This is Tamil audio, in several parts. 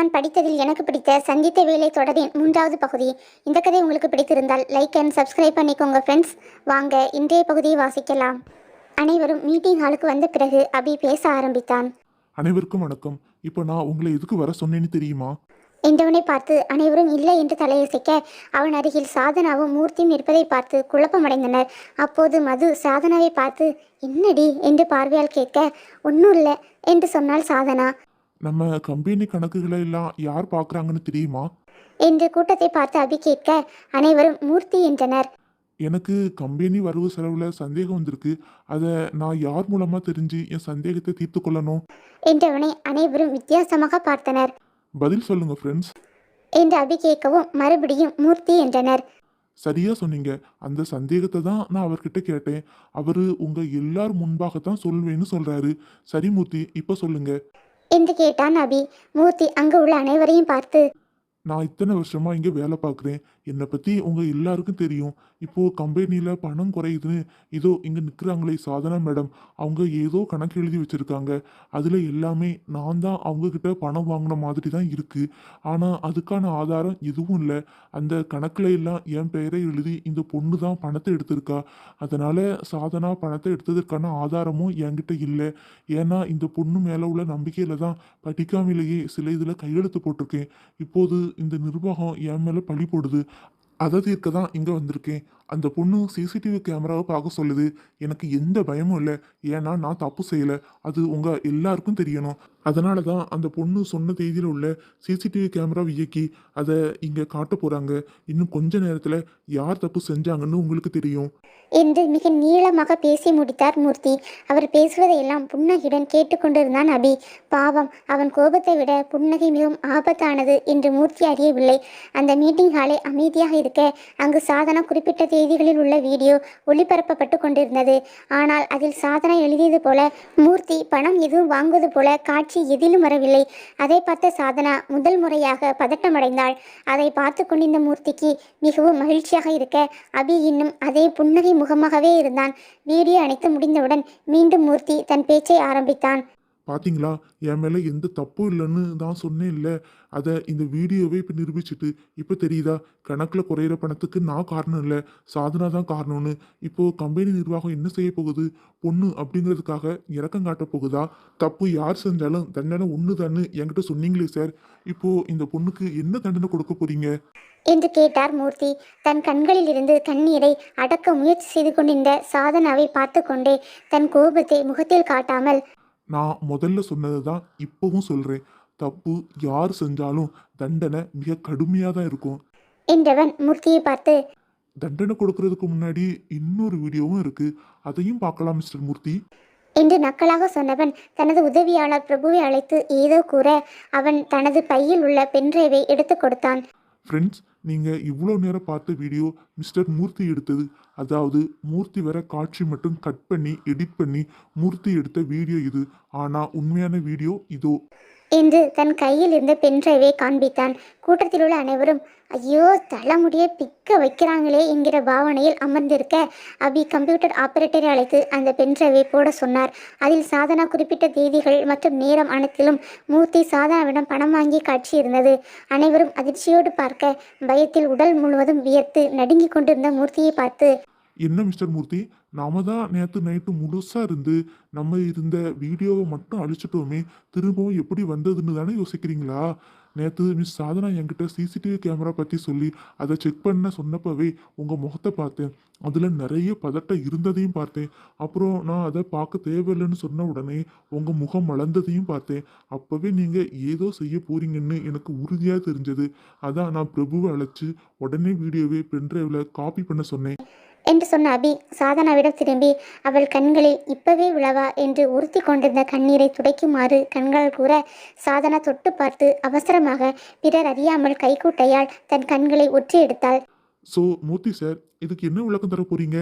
நான் படித்ததில் எனக்கு பிடித்த சந்தித்த வேலை தொடரின் மூன்றாவது பகுதி. இந்த கதை உங்களுக்கு பிடித்திருந்தால் லைக் அண்ட் சப்ஸ்கிரைப் பண்ணிக்கோங்க ஃப்ரெண்ட்ஸ் வாங்க இன்றைய பகுதியை வாசிக்கலாம். அனைவரும் மீட்டிங் ஹாலுக்கு வந்த பிறகு அபி பேச ஆரம்பித்தான். அனைவருக்கும் வணக்கம். இப்போ நான் உங்களை எதுக்கு வர சொன்னேன்னு தெரியுமா? என்றவனை பார்த்து அனைவரும் இல்லை என்று தலையசைக்க அவன் அருகில் சாதனாவும் மூர்த்தியும் இருப்பதை பார்த்து குழப்பமடைந்தனர். அப்போது மது சாதனாவை பார்த்து என்னடி? என்று பார்வையால் கேட்க ஒன்றும் இல்லை என்று சொன்னாள் சாதனா. நம்ம கம்பெனி கணக்குகளை எல்லாம் யார் பார்க்குறாங்கன்னு தெரியுமா? என்று கூட்டத்தை பார்த்து அபி கேட்க அனைவரும் மூர்த்தி என்றனர். எனக்கு கம்பெனி வரவு செலவில் சந்தேகம் வந்திருக்கு. அதை நான் யார் மூலமாக தெரிஞ்சு என் சந்தேகத்தை தீர்த்து கொள்ளணும்? என்றவனை அனைவரும் வித்தியாசமாக பார்த்தனர். பதில் சொல்லுங்க ஃப்ரெண்ட்ஸ் என்று அபி கேட்கவும் மறுபடியும் மூர்த்தி என்றனர். சரியா சொன்னீங்க. அந்த சந்தேகத்தை தான் நான் அவர்கிட்ட கேட்டேன். அவர் உங்க எல்லார் முன்பாக தான் சொல்வேன்னு சொல்றாரு. சரி மூர்த்தி இப்போ சொல்லுங்க. என்று கேட்டான் அபி. மூர்த்தி அங்கு உள்ள அனைவரையும் பார்த்து நான் இத்தனை வருஷமா இங்கே வேலை பார்க்குறேன். என்னை பற்றி உங்கள் எல்லாருக்கும் தெரியும். இப்போது கம்பெனியில் பணம் குறையுதுன்னு இதோ இங்கே நிற்கிறாங்களே சாதனா மேடம் அவங்க ஏதோ கணக்கு எழுதி வச்சுருக்காங்க. அதில் எல்லாமே நான் தான் அவங்கக்கிட்ட பணம் வாங்கின மாதிரி தான் இருக்குது ஆனால் அதுக்கான ஆதாரம் எதுவும் இல்லை. அந்த கணக்கில் எல்லாம் என் பெயரை எழுதி இந்த பொண்ணு தான் பணத்தை எடுத்திருக்கா. அதனால் சாதனா பணத்தை எடுத்ததற்கான ஆதாரமும் என்கிட்ட இல்லை. ஏன்னா இந்த பொண்ணு மேலே உள்ள நம்பிக்கையில் தான் படிக்காமலேயே சில இதில் கையெழுத்து போட்டிருக்கேன். இப்போது இந்த நிர்வாகம் என் மேலே பழி போடுது. அதை தீர்க்க தான் இங்கே வந்திருக்கேன். அந்த பொண்ணு சிசிடிவி கேமராவை பார்க்க சொல்லுது. எனக்கு எந்த பயமும் இல்லை. ஏன்னா நான் தப்பு செய்யலை. அது உங்கள் எல்லாருக்கும் தெரியணும். அதனால தான் அந்த பொண்ணு சொன்ன தேதியில் உள்ள சிசிடிவி கேமராவை இயக்கி அதை இங்கே காட்ட போகிறாங்க இன்னும் கொஞ்ச நேரத்தில் யார் தப்பு செஞ்சாங்கன்னு உங்களுக்கு தெரியும். என்று மிக நீளமாக பேசி முடித்தார் மூர்த்தி. அவர் பேசுவதையெல்லாம் புன்னகையுடன் கேட்டுக்கொண்டிருந்தான் அபி. பாவம் அவன் கோபத்தை விட புன்னகை மிகவும் ஆபத்தானது என்று மூர்த்தி அறியவில்லை. அந்த மீட்டிங் ஹாலை அமைதியாக இருக்க அங்கு சாதனா குறிப்பிட்ட செய்திகளில் உள்ள வீடியோ ஒளிபரப்பப்பட்டு கொண்டிருந்தது. ஆனால் அதில் சாதனா எழுதியது போல மூர்த்தி பணம் எதுவும் வாங்குவது போல காட்சி எதிலும் வரவில்லை. அதை பார்த்த சாதனா முதல் முறையாக பதட்டமடைந்தாள். அதை பார்த்து கொண்டிருந்த மூர்த்திக்கு மிகவும் மகிழ்ச்சியாக இருக்க அபி இன்னும் அதே புன்னகை முகமாகவே இருந்தான். வீடியோ அணைத்து முடிந்தவுடன் மீண்டும் மூர்த்தி தன் பேச்சை ஆரம்பித்தான். பார்த்தீங்களா என் மேலே எந்த தப்பும் இல்லைன்னு தான் சொன்னேன் இல்லை. அதை இந்த வீடியோவே இப்போ நிரூபிச்சிட்டு இப்போ தெரியுதா? கணக்கில் குறையிற பணத்துக்கு நான் காரணம் இல்லை. சாதனா தான் காரணம்னு. இப்போது கம்பெனி நிர்வாகம் என்ன செய்ய போகுது? பொண்ணு அப்படிங்கிறதுக்காக இறக்கம் காட்ட போகுதா? தப்பு யார் செஞ்சாலும் தண்டனை ஒன்று தானு என்கிட்ட சொன்னீங்களே சார். இப்போது இந்த பொண்ணுக்கு என்ன தண்டனை கொடுக்க போறீங்க? என்று கேட்டார் மூர்த்தி. தன் கண்களில் இருந்து கண்ணீரை அடக்க முயற்சி செய்து கொண்டிருந்த சாதனாவை பார்த்து கொண்டே தன் கோபத்தை முகத்தில் காட்டாமல் நான் முதல்ல சொன்னது தான் இப்போவும் சொல்கிறேன் தப்பு யார் செஞ்சாலும் தண்டனை மிக கடுமையாக தான் இருக்கும். என்றவன் மூர்த்தியை பார்த்து தண்டனை கொடுக்கறதுக்கு முன்னாடி இன்னொரு வீடியோவும் இருக்கு. அதையும் பார்க்கலாம் மிஸ்டர் மூர்த்தி. என்று நக்கலாக சொன்னவன் தனது உதவியாளர் பிரபுவை அழைத்து ஏதோ கூற அவன் தனது பையில் உள்ள பென்ட்ரைவை எடுத்து கொடுத்தான். ஃப்ரெண்ட்ஸ் நீங்கள் இவ்வளோ நேரம் பார்த்த வீடியோ மிஸ்டர் மூர்த்தி எடுத்தது. அதாவது மூர்த்தி வர காட்சி மட்டும் கட் பண்ணி எடிட் பண்ணி மூர்த்தி எடுத்த வீடியோ இது. ஆனால் உண்மையான வீடியோ இதோ. என்று தன் கையில் இருந்த பென்ட்ரைவை காண்பித்தான். கூட்டத்தில் உள்ள அனைவரும் ஐயோ தலைமுடியை பிக்க வைக்கிறாங்களே என்கிற பாவனையில் அமர்ந்திருக்க அபி கம்ப்யூட்டர் ஆபரேட்டரை அழைத்து அந்த பென்ட்ரைவை போட சொன்னார். அதில் சாதனா குறிப்பிட்ட தேதிகள் மற்றும் நேரம் அனைத்திலும் மூர்த்தி சாதனாவிடம் பணம் வாங்கி காட்சி இருந்தது. அனைவரும் அதிர்ச்சியோடு பார்க்க பயத்தில் உடல் முழுவதும் வியர்த்து நடுங்கிக் கொண்டிருந்த மூர்த்தியை பார்த்து என்ன மிஸ்டர் மூர்த்தி? நாம தான் நேற்று நைட்டு முழுசாக இருந்து நம்ம இருந்த வீடியோவை மட்டும் அழிச்சிட்டோமே திரும்பவும் எப்படி வந்ததுன்னு தானே யோசிக்கிறீங்களா? நேற்று மிஸ் சாதனா என்கிட்ட சிசிடிவி கேமரா பற்றி சொல்லி அதை செக் பண்ண சொன்னப்பவே உங்கள் முகத்தை பார்த்தேன். அதில் நிறைய பதட்டம் இருந்ததையும் பார்த்தேன். அப்புறம் நான் அதை பார்க்க தேவையில்லைன்னு சொன்ன உடனே உங்கள் முகம் மலர்ந்ததையும் பார்த்தேன். அப்போவே நீங்கள் ஏதோ செய்ய போறீங்கன்னு எனக்கு உறுதியாக தெரிஞ்சது. அதான் நான் பிரபுவை அழைச்சி உடனே வீடியோவை பென்ட்ரைவில் காப்பி பண்ண சொன்னேன். என்று சொன்ன அபி சாதனாவிடம் திரும்பி அவள் கண்களில் இப்பவே விழவா என்று உறுத்தி கொண்டிருந்த கண்ணீரை துடைக்குமாறு கண்கள் கூற சாதனா தொட்டு பார்த்து அவசரமாக பிறர் அறியாமல் கைக்கூட்டையால் தன் கண்களை ஒற்றி எடுத்தாள். ஸோ மூர்த்தி சார் இதுக்கு என்ன விளக்கம் தர போறீங்க?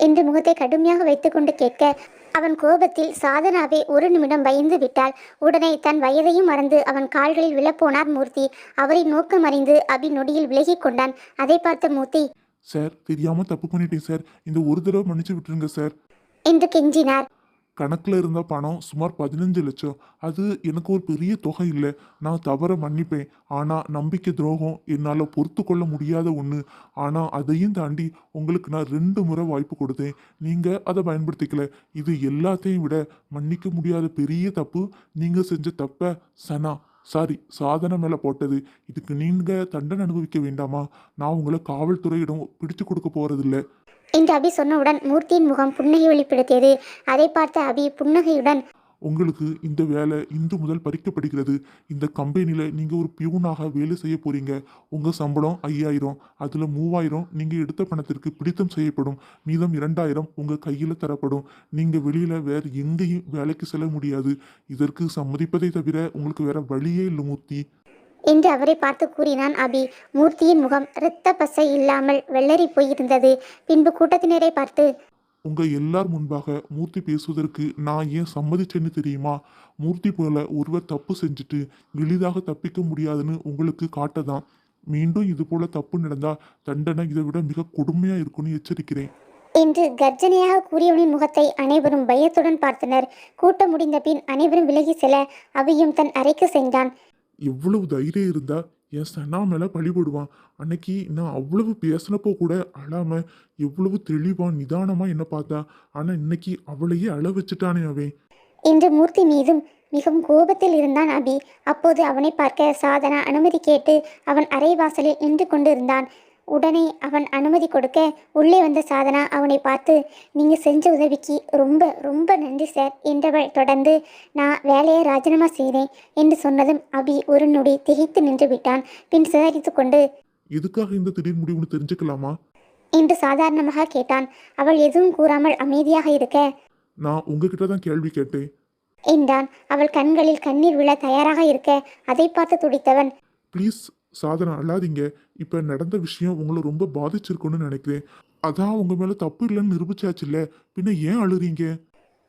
என்று முகத்தை கடுமையாக வைத்துக்கொண்டு கேட்க அவன் கோபத்தில் சாதனாவே ஒரு நிமிடம் பயந்து விட்டாள் உடனே தன் வயதையும் மறந்து அவன் கால்களில் விழப்போனார் மூர்த்தி. அவரை நோக்கம் அறிந்து அபி நொடியில் விலகிக் கொண்டான். அதை பார்த்த மூர்த்தி சார் தெரியாம தப்பு பண்ணிட்டேன் சார். இந்த ஒரு தடவை மன்னிச்சு விட்டுருங்க சார். என்று கெஞ்சினார்? கணக்கில் இருந்த பணம் சுமார் பதினஞ்சு லட்சம். அது எனக்கு ஒரு பெரிய தொகை இல்லை. நான் தவற மன்னிப்பேன். ஆனால் நம்பிக்கை துரோகம் என்னால் பொறுத்து கொள்ள முடியாத ஒன்று ஆனால் அதையும் தாண்டி உங்களுக்கு நான் ரெண்டு முறை வாய்ப்பு கொடுத்தேன். நீங்கள் அதை பயன்படுத்திக்கல. இது எல்லாத்தையும் விட மன்னிக்க முடியாத பெரிய தப்பு. நீங்கள் செஞ்ச தப்பை சனா. சாரி சாதனை மேலே போட்டது. இதுக்கு நீங்கள் தண்டனை அனுபவிக்க வேண்டாமா? நான் உங்களை காவல்துறையிடம் பிடிச்சு கொடுக்க போகிறதில்ல என்று அபி சொன்னவுடன் மூர்த்தியின் முகம் புன்னகை வெளிப்படுத்தியது. அதை பார்த்த அபி புன்னகையுடன் உங்களுக்கு இந்த வேலை இன்று முதல் பறிக்கப்படுகிறது. இந்த கம்பெனியில் நீங்கள் ஒரு பியூனாக வேலை செய்ய போகிறீங்க உங்கள் சம்பளம் ஐயாயிரம். அதில் மூவாயிரம் நீங்கள் எடுத்த பணத்திற்கு பிடித்தம் செய்யப்படும். மீதம் இரண்டாயிரம் உங்கள் கையில் தரப்படும். நீங்கள் வெளியில் வேறு எங்கேயும் வேலைக்கு செல்ல முடியாது. இதற்கு சம்மதிப்பதை தவிர உங்களுக்கு வேற வழியே இல்லை மூர்த்தி. என்று அவரை பார்த்து கூறினான் அபி. மூர்த்தியின் முகம் இரத்த பசை இல்லாமல் வெள்ளரி போயிருந்தது. பின்பு கூட்டத்தினரை பார்த்து உங்க எல்லார் முன்பாக மூர்த்தி பேசுவதற்கு நான் ஏன் சம்மதிச்சேன்னு தெரியுமா? மூர்த்தி போல ஒருவர் தப்பு செஞ்சுட்டு எளிதாக தப்பிக்க முடியாதுன்னு உங்களுக்கு காட்டதான் மீண்டும் இது போல தப்பு நடந்தா தண்டனை இதை விட மிக கொடுமையா இருக்கும்னு எச்சரிக்கிறேன். என்று கர்ஜனையாக கூறியவனின் முகத்தை அனைவரும் பயத்துடன் பார்த்தனர். கூட்டம் முடிந்த பின் அனைவரும் விலகி செல்ல அபியும் தன் அறைக்கு சென்றான். எவ்வளவு தைரியம் இருந்தா என் சனா மேல பழிபடுவான் அன்னைக்கு நான் அவ்வளவு பேசினப்போ கூட அழாம எவ்வளவு தெளிவா நிதானமா என்ன பார்த்தா ஆனா இன்னைக்கு அவளையே அழ வச்சுட்டானே அவன். என்ற மூர்த்தி மீதும் மிகவும் கோபத்தில் இருந்தான் அபி. அப்போது அவனை பார்க்க சாதனா அனுமதி கேட்டு அவன் அரைவாசலில் நின்று கொண்டிருந்தான். உடனே அவன் அனுமதி கொடுக்க உள்ளே வந்த சாதனா அவனை பார்த்து நீங்க செஞ்ச உதவிக்கு ரொம்ப ரொம்ப நன்றி சார் என்றவள் தொடர்ந்து நான் வேலையை ராஜினாமா செய்கிறேன் என்று சொன்னதும் அபி ஒரு நொடி திகைத்து நின்று விட்டான். பின் சுதாரித்து கொண்டு எதுக்காக இந்த திடீர் முடிவுன்னு தெரிஞ்சுக்கலாமா? என்று சாதாரணமாக கேட்டான். அவள் எதுவும் கூறாமல் அமைதியாக இருக்க? நான் உங்ககிட்ட தான் கேள்வி கேட்டேன். என்றான். அவள் கண்களில் கண்ணீர் விழ தயாராக இருக்க அதை பார்த்து துடித்தவன் ப்ளீஸ் சாதனா அழாதீங்க இப்போ நடந்த விஷயம் உங்களை ரொம்ப பாதிச்சிருக்குன்னு நினைக்கிறேன். அதான் உங்க மேல தப்பு இல்லைன்னு நிரூபிச்சாச்சுல்ல. பின்ன ஏன் அழுறீங்க?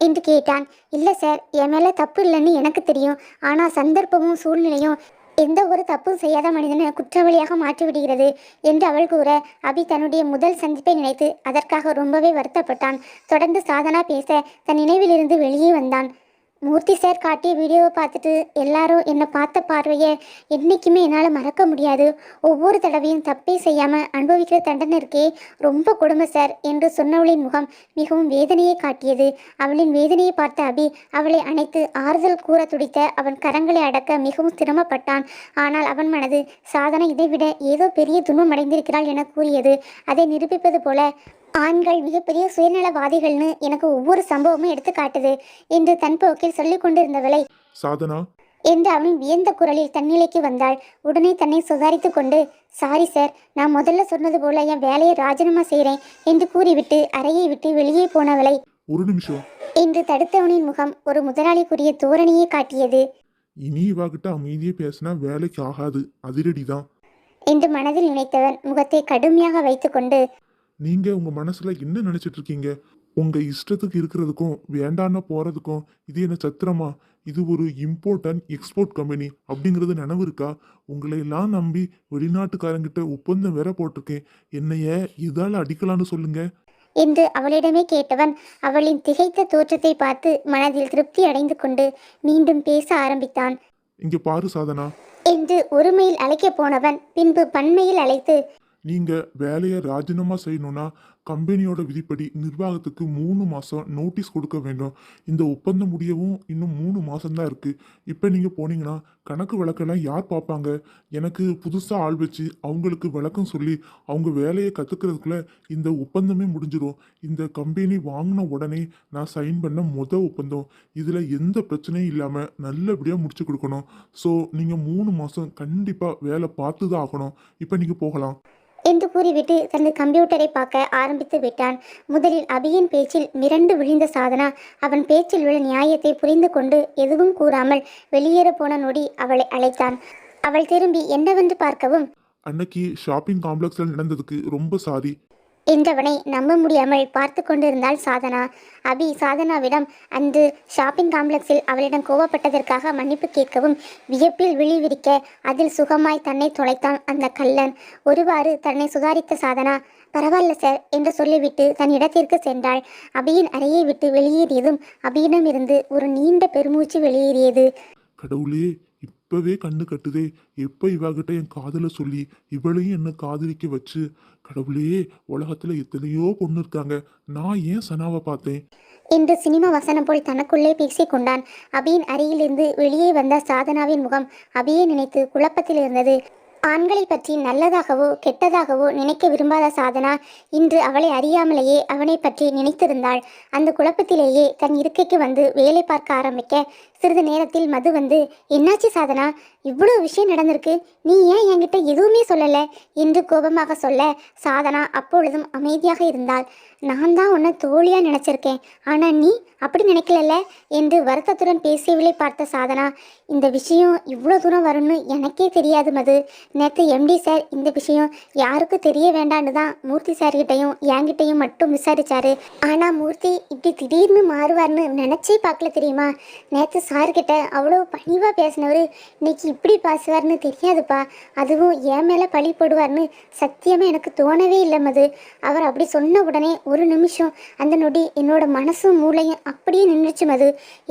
என்று கேட்டான். இல்லை சார் என் மேலே தப்பு இல்லைன்னு எனக்கு தெரியும். ஆனால் சந்தர்ப்பமும் சூழ்நிலையும் எந்த ஒரு தப்பும் செய்யாத மனிதனை குற்றவாளியாக மாற்றி விடுகிறது என்று அவள் கூற அபி தன்னுடைய முதல் சந்திப்பை நினைத்து அதற்காக ரொம்பவே வருத்தப்பட்டான். தொடர்ந்து சாதனா பேச தன் நினைவிலிருந்து வெளியே வந்தான். மூர்த்தி சார் காட்டிய வீடியோவை பார்த்துட்டு எல்லாரும் என்னை பார்த்த பார்வையை என்றைக்குமே என்னால் மறக்க முடியாது. ஒவ்வொரு தடவையும் தப்பே செய்யாமல் அனுபவிக்கிற தண்டனை இருக்கே ரொம்ப கொடுமை சார் என்று சொன்னவளின் முகம் மிகவும் வேதனையை காட்டியது. அவளின் வேதனையை பார்த்த அபி அவளை அணைத்து ஆறுதல் கூற துடித்த அவன் கரங்களை அடக்க மிகவும் சிரமப்பட்டான். ஆனால் அவன் மனது சாதனை இதைவிட ஏதோ பெரிய துன்பம் அடைந்திருக்கிறாள் என கூறியது. அதை நிரூபிப்பது போல ஆண்கள் மிகப்பெரிய சுயநலவாதிகள்னு எனக்கு ஒவ்வொரு சம்பவமும் எடுத்து காட்டுது என்று தன் போக்கில் சொல்லிக் கொண்டிருந்தவளை. சாதனா? என்று அவன் வியந்த குரலில் தன்னிலைக்கு வந்தாள். உடனே தன்னை சுதாரித்து கொண்டு சாரி சார் நான் முதல்ல சொன்னது போல என் வேலையை ராஜினாமா செய்கிறேன் என்று கூறிவிட்டு அறையை விட்டு வெளியே போனவளை. ஒரு நிமிஷம். என்று தடுத்தவனின் முகம் ஒரு முதலாளிக்குரிய தோரணையை காட்டியது. இனி இவாகிட்ட அமைதியே பேசினா வேலைக்கு ஆகாது. அதிரடி தான் என்று மனதில் நினைத்தவன் முகத்தை கடுமையாக வைத்துக்கொண்டு நீங்க உங்க மனசுல என்ன நினைச்சிட்டு இருக்கீங்க உங்க இஷ்டத்துக்கு இருக்கிறதுக்கும் வேண்டான்னு போறதுக்கும் இது என்ன சத்திரமா? இது ஒரு இம்போர்ட் அண்ட் எக்ஸ்போர்ட் கம்பெனி அப்படிங்கிறது நினைவு இருக்கா? உங்களை எல்லாம் நம்பி வெளிநாட்டுக்காரங்கிட்ட ஒப்பந்தம் வேற போட்டிருக்கேன். என்னைய இதால அடிக்கலான்னு சொல்லுங்க. என்று அவளிடமே கேட்டவன் அவளின் திகைத்த தோற்றத்தை பார்த்து மனதில் திருப்தி அடைந்து கொண்டு மீண்டும் பேச ஆரம்பித்தான். இங்க பாரு சாதனா. என்று ஒருமையில் அழைக்கப் போனவன் பின்பு பன்மையில் அழைத்து நீங்கள் வேலையை ராஜினாமா செய்யணும்னா கம்பெனியோட விதிப்படி நிர்வாகத்துக்கு மூணு மாதம் நோட்டீஸ் கொடுக்க வேண்டும். இந்த ஒப்பந்தம் முடியவும் இன்னும் மூணு மாதம்தான் இருக்குது இப்போ நீங்கள் போனீங்கன்னா கணக்கு வழக்கெல்லாம் யார் பார்ப்பாங்க? எனக்கு புதுசாக ஆள் வச்சு அவங்களுக்கு விளக்கம் சொல்லி அவங்க வேலையை கற்றுக்கிறதுக்குள்ளே இந்த ஒப்பந்தமே முடிஞ்சிடும். இந்த கம்பெனி வாங்கின உடனே நான் சைன் பண்ண முத ஒப்பந்தம். இதில் எந்த பிரச்சனையும் இல்லாமல் நல்லபடியாக முடிச்சு கொடுக்கணும். ஸோ நீங்கள் மூணு மாதம் கண்டிப்பாக வேலை பார்த்து தான் ஆகணும். இப்போ நீங்கள் போகலாம். என்று கூறிவிட்டு தனது கம்ப்யூட்டரை பார்க்க ஆரம்பித்து விட்டான். முதலில் அபியின் பேச்சில் மிரண்டு விழுந்த சாதனா அவன் பேச்சில் உள்ள நியாயத்தை புரிந்து கொண்டு எதுவும் கூறாமல் வெளியேற போன நொடி அவளை அழைத்தான். அவள் திரும்பி என்னவென்று பார்க்கவும் அன்னைக்கு ஷாப்பிங் காம்ப்ளெக்ஸில் நடந்ததுக்கு ரொம்ப சாதி என்றவனை நம்ப முடியாமல் பார்த்து கொண்டிருந்தாள் சாதனா. அபி சாதனாவிடம் அன்று ஷாப்பிங் காம்ப்ளெக்ஸில் அவளிடம் கோவப்பட்டதற்காக மன்னிப்பு கேட்கவும் வியப்பில் விழிவிரிக்க அதில் சுகமாய் தன்னை தொலைத்தான் அந்த கள்ளன். ஒருவாறு தன்னை சுதாரித்த சாதனா பரவாயில்ல சார் என்று சொல்லிவிட்டு தன் இடத்திற்கு சென்றாள். அபியின் அறையை விட்டு வெளியேறியதும் அபியிடம் இருந்து ஒரு நீண்ட பெருமூச்சு வெளியேறியது. கடவுளே இப்பவே கண்ணு கட்டுதே. எப்ப இவாகிட்ட என் காதல சொல்லி இவளையும் என்ன காதலிக்க வச்சு கடவுளே உலகத்துல எத்தனையோ பொண்ணு இருக்காங்க. நான் ஏன் சனாவை பார்த்தேன்? என்று சினிமா வசனம் போல் தனக்குள்ளே பேசிக் கொண்டான். அபியின் அருகிலிருந்து வெளியே வந்த சாதனாவின் முகம் அபியை நினைத்து குழப்பத்தில் இருந்தது. ஆண்களை பற்றி நல்லதாகவோ கெட்டதாகவோ நினைக்க விரும்பாத சாதனா இன்று அவளை அறியாமலேயே அவனை பற்றி நினைத்திருந்தாள். அந்த குழப்பத்திலேயே தன் இருக்கைக்கு வந்து வேலை பார்க்க ஆரம்பிக்க சிறிது நேரத்தில் மது வந்து என்னாச்சு சாதனா? இவ்வளோ விஷயம் நடந்திருக்கு. நீ ஏன் என்கிட்ட எதுவுமே சொல்லலை? என்று கோபமாக சொல்ல சாதனா அப்பொழுதும் அமைதியாக இருந்தாள் நான் தான் உன்னை தோழியாக நினச்சிருக்கேன். ஆனால் நீ அப்படி நினைக்கலல்ல? என்று வருத்தத்துடன் பேசியவளை பார்த்த சாதனா இந்த விஷயம் இவ்வளோ தூரம் வரும்னு எனக்கே தெரியாது மது. நேற்று எம்டி சார் இந்த விஷயம் யாருக்கும் தெரிய வேண்டான்னு தான் மூர்த்தி சார்கிட்டையும் என்கிட்டையும் மட்டும் விசாரிச்சாரு. ஆனால் மூர்த்தி இப்படி திடீர்னு மாறுவார்னு நினச்சே பார்க்கல தெரியுமா? நேற்று சார்கிட்ட அவ்வளோ பணிவாக பேசினவர் இன்னைக்கு இப்படி பேசுவார்னு தெரியாதுப்பா. அதுவும் என் மேலே பழி போடுவார்னு சத்தியமாக எனக்கு தோணவே இல்லை மது. அவர் அப்படி சொன்ன உடனே ஒரு நிமிஷம் அந்த நொடி என்னோட மனசும் மூளையும் அப்படியே நின்றுச்சு மது.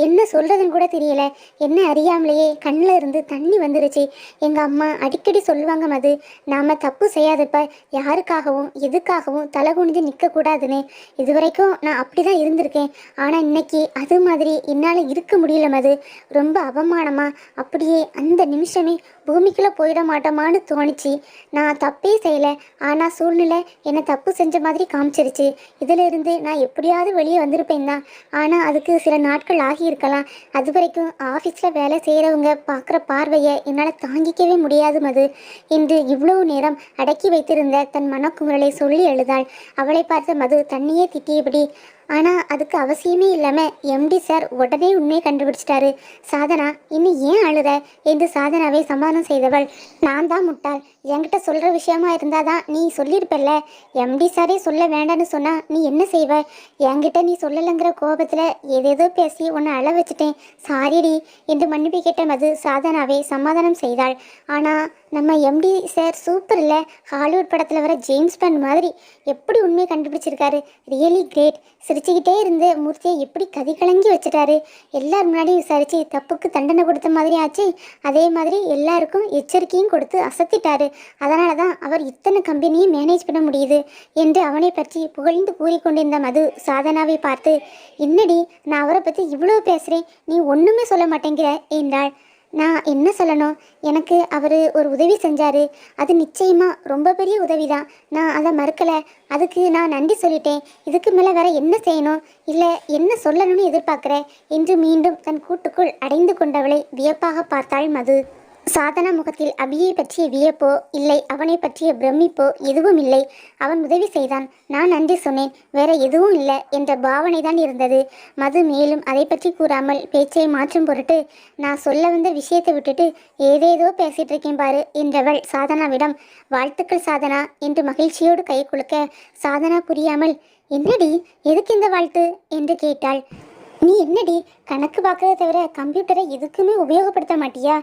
என்ன சொல்கிறதுன்னு கூட தெரியல. என்ன அறியாமலேயே கண்ணில் இருந்து தண்ணி வந்துருச்சு. எங்கள் அம்மா அடிக்கடி சொல்லுவாங்க மது நாம் தப்பு செய்யாதப்ப யாருக்காகவும் எதுக்காகவும் தலை குனிஞ்சு நிற்கக்கூடாதுன்னு இது வரைக்கும் நான் அப்படி தான் இருந்திருக்கேன். ஆனால் இன்னைக்கு அது மாதிரி என்னால் இருக்க முடியல மது. ரொம்ப அவமானமா? அப்படியே அந்த நிமிஷமே பூமிக்குள்ளே போயிட மாட்டோமான்னு தோணுச்சு. நான் தப்பே செய்யலை. ஆனால் சூழ்நிலை என்னை தப்பு செஞ்ச மாதிரி காமிச்சிருச்சு. இதிலிருந்து நான் எப்படியாவது வெளியே வந்திருப்பேன் தான். ஆனால் அதுக்கு சில நாட்கள் ஆகியிருக்கலாம் அது வரைக்கும் ஆஃபீஸில் வேலை செய்கிறவங்க பார்க்குற பார்வையை என்னால் தாங்கிக்கவே முடியாது மது. என்று இவ்வளவு நேரம் அடக்கி வைத்திருந்த தன் மனக்குமுறலை சொல்லி எழுதாள். அவளை பார்த்த மது தண்ணியே திட்டியபடி ஆனால் அதுக்கு அவசியமே இல்லாமல் எம்டி சார் உடனே உண்மையை கண்டுபிடிச்சிட்டாரு. சாதனா இன்னும் ஏன் அழுத? என்று சாதனாவை சமாதானம் செய்தவள். நான் தான் முட்டாள். என்கிட்ட சொல்கிற விஷயமா இருந்தால் தான் நீ சொல்லியிருப்பல்ல. எம்டி சாரே சொல்ல வேண்டாம்னு சொன்னால் நீ என்ன செய்வ? என்கிட்ட நீ சொல்லலைங்கிற கோபத்தில் ஏதேதோ பேசி உன்னை அழ வச்சுட்டேன். சாரிடி என்று மன்னிப்பு கேட்ட மது சாதனாவை சமாதானம் செய்தாள். ஆனால் நம்ம எம்டி சார் சூப்பர் இல்லை. ஹாலிவுட் படத்தில் வர ஜேம்ஸ் பாண்ட் மாதிரி எப்படி உண்மையை கண்டுபிடிச்சிருக்காரு? ரியலி கிரேட் சிரிச்சுக்கிட்டே இருந்து மூர்த்தியை எப்படி கதி கலங்கி வச்சுட்டாரு? எல்லார் முன்னாடியும் விசாரித்து தப்புக்கு தண்டனை கொடுத்த மாதிரி ஆச்சு. அதே மாதிரி எல்லாருக்கும் எச்சரிக்கையும் கொடுத்து அசத்திட்டாரு. அதனால தான் அவர் இத்தனை கம்பெனியும் மேனேஜ் பண்ண முடியுது என்று அவனை பற்றி புகழ்ந்து கூறிக்கொண்டிருந்த மது சாதனாவை பார்த்து என்னடி நான் அவரை பற்றி இவ்வளோ பேசுகிறேன் நீ ஒன்றுமே சொல்ல மாட்டேங்கிற என்றாள் நான் என்ன சொல்லணும்? எனக்கு அவர் ஒரு உதவி செஞ்சார். அது நிச்சயமாக ரொம்ப பெரிய உதவி தான் நான் அதை மறுக்கலை. அதுக்கு நான் நன்றி சொல்லிட்டேன். இதுக்கு மேலே வேற என்ன செய்யணும்? இல்லை என்ன சொல்லணும்னு எதிர்பார்க்குறேன் என்று மீண்டும் தன் கூட்டுக்குள் அடைந்து கொண்டவளை வியப்பாக பார்த்தாள் மது. சாதனா முகத்தில் அபியை பற்றிய வியப்போ இல்லை அவனை பற்றிய பிரமிப்போ எதுவும் இல்லை. அவன் உதவி செய்தான். நான் நன்றி சொன்னேன். வேற எதுவும் இல்லை என்ற பாவனை தான் இருந்தது. மது மேலும் அதை பற்றி கூறாமல் பேச்சை மாற்றும் பொருட்டு நான் சொல்ல வந்த விஷயத்தை விட்டுட்டு ஏதேதோ பேசிட்டு இருக்கேன் பாரு என்றவள் சாதனாவிடம். வாழ்த்துக்கள் சாதனா என்று மகிழ்ச்சியோடு கை குலுக்க சாதனா புரியாமல் என்னடி எதுக்கு இந்த வாழ்த்து? என்று கேட்டாள். நீ என்னடி கணக்கு பார்க்கறத தவிர கம்ப்யூட்டரை எதுக்குமே உபயோகப்படுத்த மாட்டியா?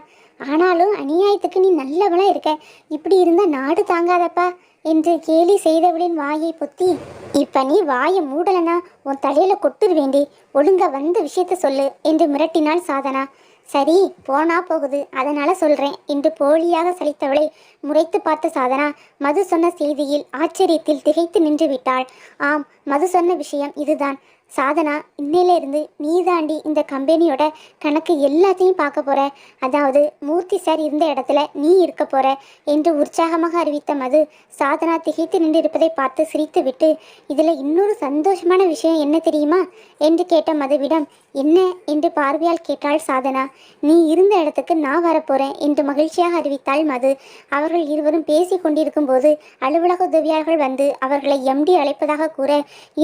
ஆனாலும் அநியாயத்துக்கு நீ நல்லவளாக இருக்க. இப்படி இருந்தால் நாடு தாங்காதப்பா என்று கேலி செய்தவளின் வாயை பொத்தி இப்போ நீ வாயை மூடலனா உன் தலையில கொட்டுருவேண்டி. ஒழுங்கா வந்த விஷயத்த சொல்லு என்று மிரட்டினாள் சாதனா. சரி போனா போகுது. அதனால சொல்றேன் என்று போலியாக சலித்தவளை முறைத்து பார்த்த சாதனா மது சொன்ன செய்தியில் ஆச்சரியத்தில் திகைத்து நின்று விட்டாள். ஆம் மது சொன்ன விஷயம் இதுதான். சாதனா இன்னையிலேருந்து நீ தாண்டி இந்த கம்பெனியோட கணக்கு எல்லாத்தையும் பார்க்க போற. அதாவது மூர்த்தி சார் இருந்த இடத்துல நீ இருக்க போற என்று உற்சாகமாக அறிவித்த மது சாதனா திகைத்து நின்றிருப்பதை பார்த்து சிரித்துவிட்டு இதில் இன்னொரு சந்தோஷமான விஷயம் என்ன தெரியுமா? என்று கேட்ட மதுவிடம் என்ன? என்று பார்வையால் கேட்டாள் சாதனா நீ இருந்த இடத்துக்கு நான் வரப்போறேன் என்று மகிழ்ச்சியாக அறிவித்தாள் மது. அவர்கள் இருவரும் பேசிக் கொண்டிருக்கும் போது அலுவலக உதவியாளர்கள் வந்து அவர்களை எம்டி அழைப்பதாக கூற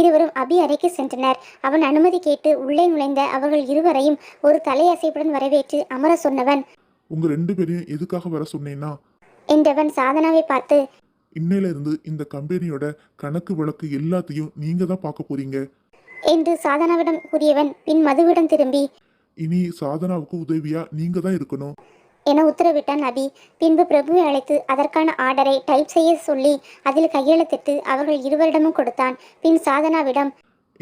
இருவரும் அபி அறைக்கு சென்றனர். அவன் அனுமதி கேட்டு உள்ளே நுழைந்த அவர்கள் இருவரையும் ஒரு தலையசைப்புடன் வரவேற்று அமர சொன்னவன். உங்க ரெண்டு பேரையும் எதுக்காக வர சொன்னேன்னா? என்றவன் சாதனாவை பார்த்து இன்னையில இருந்து இந்த கம்பெனியோட கணக்கு வழக்கு எல்லாத்தையும் நீங்க தான் பார்க்க போறீங்க. என்று சாதனாவிடம் கூறியவன் பின் மதுவிடம் திரும்பி இனி சாதனாவுக்கு உதவியா நீங்க தான் இருக்கணும். என உத்தரவிட்டான் அபி. பின்பு பிரபுவை அழைத்து அதற்கான ஆர்டரை டைப் செய்ய சொல்லி அதில் கையெழுத்திட்டு அவர்கள் இருவரிடமும் கொடுத்தான். பின் சாதனாவிடம்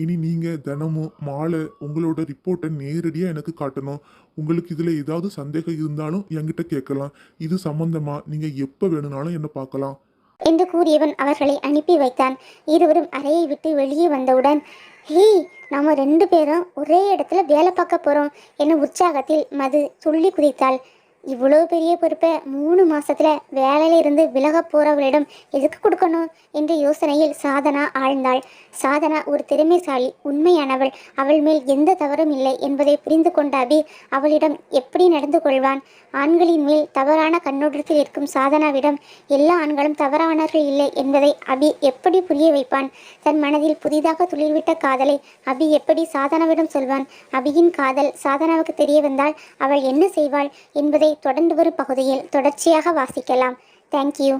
இனி நீங்கள் தினமும் மாலை உங்களோட ரிப்போர்ட்டை நேரடியாக எனக்கு காட்டணும். உங்களுக்கு இதில் ஏதாவது சந்தேகம் இருந்தாலும் என்கிட்ட கேட்கலாம். இது சம்மந்தமாக நீங்கள் எப்போ வேணும்னாலும் என்னை பார்க்கலாம். என்று கூறியவன் அவர்களை அனுப்பி வைத்தான். இருவரும் அறையை விட்டு வெளியே வந்தவுடன் ஹே நாம ரெண்டு பேரும் ஒரே இடத்துல வேலை பார்க்க போகிறோம் என உற்சாகத்தில் மது துள்ளி குதித்தாள். இவ்வளோ பெரிய பொறுப்பை மூணு மாசத்துல வேலையில இருந்து விலக போறவளிடம் எதுக்கு கொடுக்கணும்? என்ற யோசனையில் சாதனா ஆழ்ந்தாள். சாதனா ஒரு திறமைசாலி உண்மையானவள். அவள் மேல் எந்த தவறும் இல்லை என்பதை புரிந்து கொண்ட அபி அவளிடம் எப்படி நடந்து கொள்வான்? ஆண்களின் மேல் தவறான கண்ணோட்டத்தில் இருக்கும் சாதனாவிடம் எல்லா ஆண்களும் தவறானவர்கள் இல்லை என்பதை அபி எப்படி புரிய வைப்பான்? தன் மனதில் புதிதாக துளிர்விட்ட காதலை அபி எப்படி சாதனாவிடம் சொல்வான்? அபியின் காதல் சாதனாவுக்கு தெரிய வந்தால் அவள் என்ன செய்வாள் என்பதை தொடர்ந்து வரும் பகுதியில் தொடர்ச்சியாக வாசிக்கலாம். தேங்க்யூ